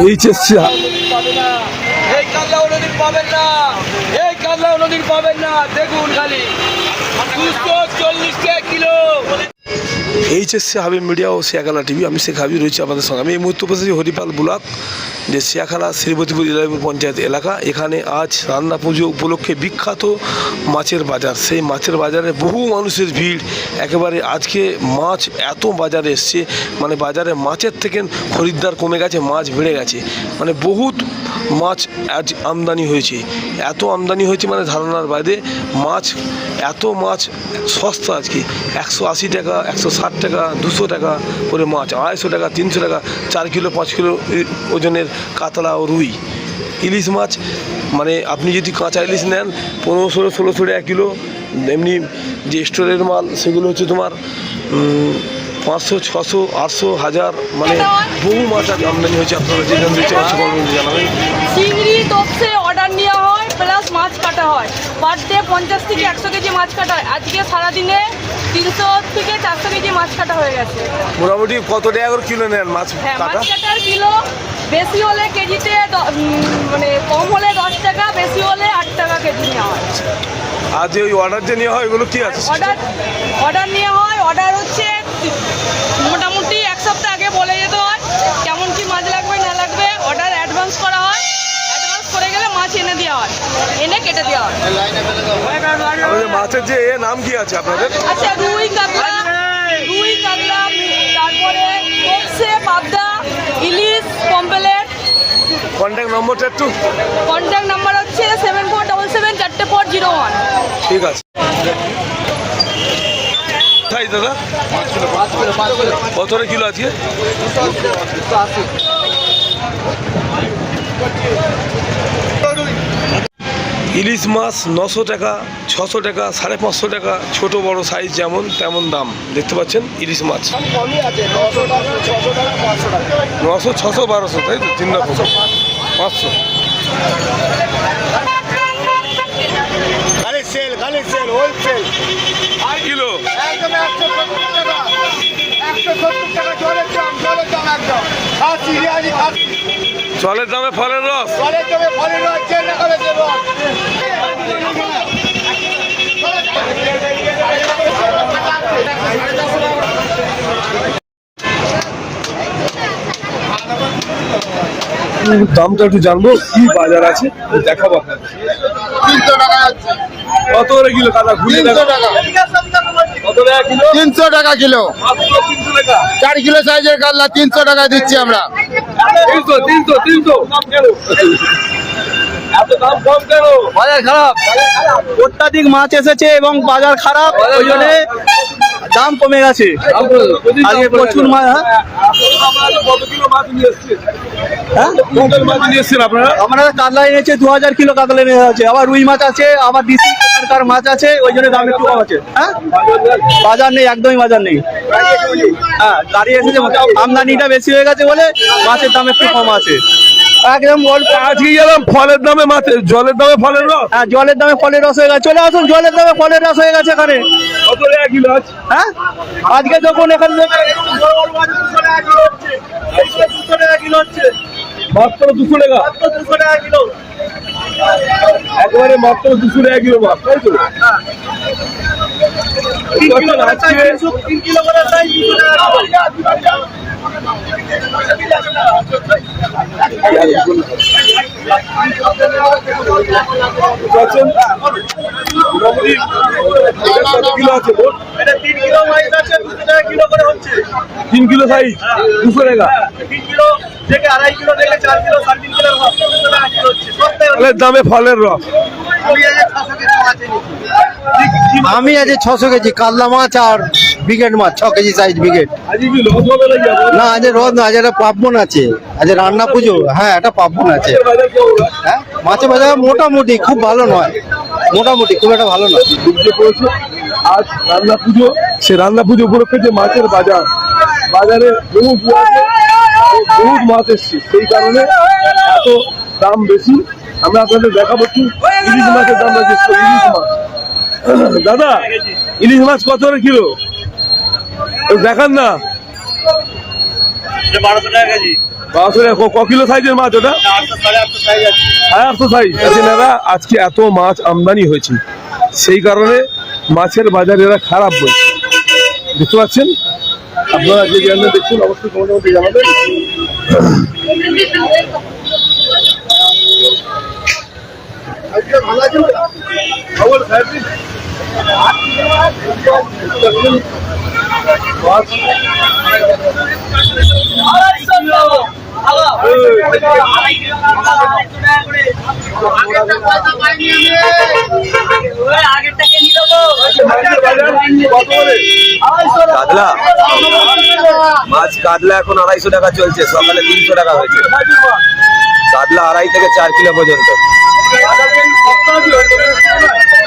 HSC পাবে না এই কাতলা নদীর পাবেন না। এই কাতলা নদীর পাবেন না। দেখুন খালি। দুশো চল্লিশ টাকা কিলো। এইচএসসি হাবিব মিডিয়া ও শিয়াখালা টিভি, আমি শেখ হাবিব রয়েছি আপনাদের সঙ্গে। আমি এই মুহূর্তে উপস্থিত হরিপাল ব্লক, যে শিয়াখালা শ্রীপতিপুর ইলাইপুর পঞ্চায়েত এলাকা। এখানে আজ রান্না পুজো উপলক্ষে বিখ্যাত মাছের বাজার। সেই মাছের বাজারে বহু মানুষের ভিড়। একেবারে আজকে মাছ এত বাজারে এসছে মানে বাজারে মাছের থেকে খরিদ্দার কমে গেছে, মাছ বেড়ে গেছে। মানে বহুত মাছ আজ আমদানি হয়েছে। এত আমদানি হয়েছে মানে ধারণার বাইরে মাছ, এত মাছ সস্তা আজকে। একশো আশি টাকা, একশো ষাট টাকা, দুশো টাকা করে মাছ, আড়াইশো টাকা, তিনশো টাকা, চার কিলো, পাঁচ কিলো ওজনের কাতলা ও রুই। ইলিশ মাছ মানে আপনি যদি কাঁচা ইলিশ নেন পনেরো ষোলো ষোলোশো টাকা কিলো। এমনি যে স্টোরের মাল, সেগুলো হচ্ছে তোমার পাঁচশো ছশো আটশো হাজার মানে বহু মাছ আজ আমদানি হয়েছে। আপনারা যে জানতে চাইছি জানাবেন। চিংড়ি তোপসে অর্ডার নেওয়া হয় প্লাস মাছ কাটা হয়। পার ডে পঞ্চাশ থেকে একশো কেজি মাছ কাটা হয়। আজকে সারাদিনে তিনশো থেকে চারশো কেজি মাছ কাটা হয়ে গেছে। মোটামুটি কত টাকা করে কিলো নেন মাছ হ্যাঁ কাটা? মাছ কাটার কিলো বেশি হলে কেজিতে মানে কম হলে দশ টাকা বেশি হলে আট টাকা কেজি নেওয়া হয়। আর যে ওই অর্ডার যে নেওয়া হয় এগুলো কি আছে? অর্ডার অর্ডার নেওয়া হয় অর্ডার হচ্ছে মোটামুটি এক সপ্তাহ আগে বলে যেতে হয় কেমন কি মাছ লাগবে না লাগবে অর্ডার অ্যাডভান্স করা হয়। অ্যাডভান্স করে গেলে মাছ এনে দেওয়া হয় এনে কেটে দেওয়া হয়। মাছের যে এ নাম কি আছে আপনাদের? আচ্ছা রুই কাতলা রুই কাতলা তারপরে পাবদা ইলিশ পম্পেলেট কন্ট্যাক্ট নম্বরটা একটু? কন্ট্যাক্ট নাম্বার হচ্ছে সেভেন ফোর ডবল সেভেন চারটে ফোর জিরো ওয়ান ঠিক আছে। তাই দাদা কত করে কিলো আজকে? ইলিশ মাছ নশো টাকা ছশো টাকা সাড়ে পাঁচশো টাকা ছোট বড় সাইজ যেমন তেমন দাম। দেখতে পাচ্ছেন ইলিশ মাছ। নশো ছশো বারোশো তাই তো? তিন রকম। পাঁচশো। খালি সেল খালি সেল হোলসেল কিলো? একদম একশো সত্তর টাকা। একশো সত্তর টাকা জলের দাম জলের দাম একদম। খাসি রিয়াজি খাসি জলের দামে ফলের রস? জলের দামে ফলের রস চেন লাগাবে দেব দামটা একটু জানব কি বাজার আছে দেখাবো আপনাকে তিনশো টাকা কত করে কিলো কাদা ঘুরিয়ে তিনশো টাকা। কিলো? চার কিলো সাইজের কাতলা তিনশো টাকা দিচ্ছি আমরা। তিনশো তিনশো তিনশো। বাজার খারাপ। অত্যাধিক মাছ এসেছে এবং বাজার খারাপ ওই জন্য দাম কমে গেছে। আজকে প্রচুর মাছ হ্যাঁ? আমরা কাতলা এনেছে দু হাজার কিলো কাতলা এনে আছে। আবার রুই মাছ আছে আবার ডিসি মাছ আছে ওই জন্য দাম একটু কম আছে। হ্যাঁ? বাজার নেই একদমই বাজার নেই। হ্যাঁ এসেছে আমদানিটা বেশি হয়ে গেছে বলে মাছের দাম একটু কম আছে। একদম অল্প আজকে গেলাম ফলের দামে মাছের জলের দামে ফলের রস? হ্যাঁ জলের দামে ফলের রস হয়ে গেছে। চলে আসুন জলের দামে ফলের রস হয়ে গেছে এখানে। কত টাকা কিলো আছে হ্যাঁ? আজকে যখন এখানে মাত্র দুশো টাকা। একেবারে মাত্র দুশো টাকা কিলো মাছ তাই তো? মোটামুটি কিলো আছে মোট? তিন কিলো সাইজ দুশো টাকা। ফলের দামে ফলের রস। আমি আজ ছশো কেজি কাতলা মাছ আর ব্রিগেড মাছ ছ কেজি সাইজ আপনাদের? না আজ রোদ না আজ একটা পার্বণ আছে। আজ রান্না পুজো হ্যাঁ একটা পার্বণ আছে। মাছের বাজার হ্যাঁ মাছের বাজার মোটামুটি খুব ভালো নয়। মোটামুটি খুব একটা ভালো নয়। আজ রান্না পুজো সে রান্না পুজো উপলক্ষে যে মাছের বাজার বাজারে বহু আছে, বহুত মাছ এসছে। সেই কারণে এত দাম বেশি। আমরা আপনাদের দেখাবো কি ইলিশ মাছের দাম করি ইলিশ মাছ। দাদা, ইলিশ মাছ কত করে কিলো? দেখান না। হয়েছে। সেই কারণে মাছের বাজার এরা খারাপ বলছে। বুঝতে পারছেন আপনারা যে জ্ঞান দেখছেন অবশ্যই কমেন্টের মধ্যে জানাবেন খবর সাহেব মাছ কাতলা মাছ কাতলা এখন আড়াইশো টাকা চলছে, সকালে তিনশো টাকা হয়েছে। কাতলা আড়াই থেকে চার কিলো পর্যন্ত।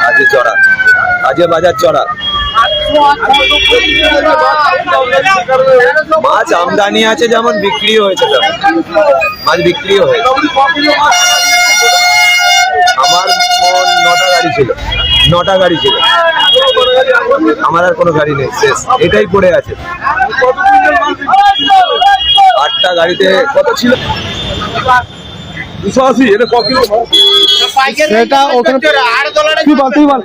আজকে চড়া। আজকে বাজার চড়া। মাছ আমদানি আছে যেমন, বিক্রিও হয়েছে মাছ বিক্রিও হয়েছে। আমার মন নটা গাড়ি ছিল। নটা গাড়ি ছিল। আমার আর কোনো গাড়ি নেই শেষ। এটাই পড়ে আছে। আটটা গাড়িতে কত ছিল? দুশো আশি এটা ক? সেটা ওখানে তুই বল তুই বল।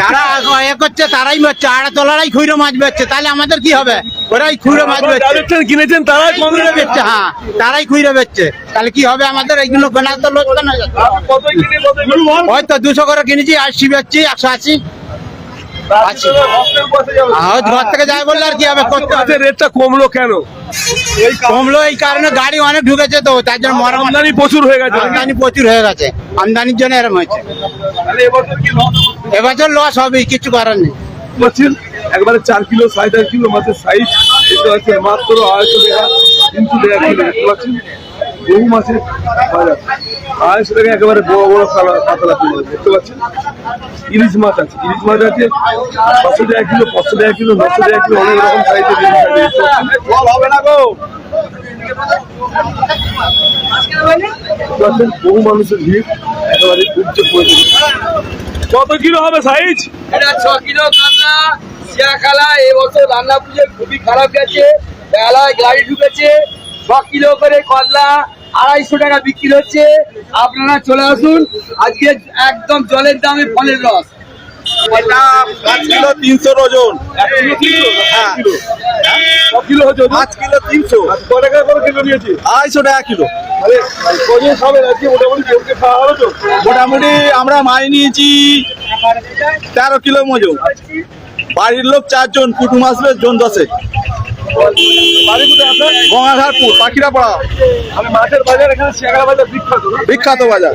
যারা এ করছে তারাই বেচছে আড়া তোলারাই খুঁড়ো মাছ বেচছে তাহলে আমাদের কি হবে? ওরাই খুঁড়ো মাছ বেচছে। কিনেছেন তারাই বেচছে হ্যাঁ তারাই খুঁড়ো বেচছে। তাহলে কি হবে আমাদের? এইগুলো তো লোকসান হয়ে যাচ্ছে হয়তো দুশো করে কিনেছি আশি বেচছি একশো আশি। ঘর থেকে যাই বললে আর কি হবে করতে রেটটা কমলো কেন? কমলো এই কারণে গাড়ি অনেক ঢুকেছে তো তার জন্য আমদানি প্রচুর হয়ে গেছে। আমদানি প্রচুর হয়ে গেছে। আমদানির জন্য এরকম হয়েছে। তাহলে এবছর লস এবছর লস হবে কিছু করার নেই। একবারে চার কিলো সাড়ে চার কিলো মাছের সাইজ দেখতে পাচ্ছেন মাত্র আড়াইশো টাকা তিনশো টাকা কিলো দেখতে পাচ্ছেন? বহু মাছের বাজার আড়াইশো টাকা একেবারে বড় বড় কাতলা কিলো দেখতে পাচ্ছেন? ইলিশ মাছ আছে ইলিশ মাছ আছে পাঁচশো টাকা কিলো পাঁচশো টাকা কিলো নশো টাকা কিলো অনেক রকম সাইজের ইলিশ আছে দেখতে পাচ্ছেন। না গো। বহু মানুষের ভিড় একেবারে পড়েছে কত কিলো হবে সাইজ এটা ছ কিলো কাতলা। খালা এবছর রান্না পুজো খুবই খারাপ গেছে বেলায় গাড়ি ঢুকেছে ছ কিলো করে কাতলা আড়াইশো টাকা বিক্রি হচ্ছে। আপনারা চলে আসুন আজকে একদম জলের দামে ফলের রস। পাঁচ কিলো তিনশো ওজন। কিলো হ্যাঁ। কিলো। ওজন? পাঁচ কিলো তিনশো। টাকা করে কিলো নিয়েছি। আড়াইশো টাকা কিলো। মোটামুটি আমরা মাছ নিয়েছি তেরো কিলো মজো বাড়ির লোক চারজন কুটুম আসবে জন দশে। বাড়ি গঙ্গাধারপুর পাখিরা পাড়া বাজার এখানে শিয়াগড়া বাজার বিখ্যাত। বিখ্যাত বাজার।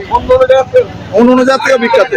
অন্য জাত থেকে বিখ্যাত।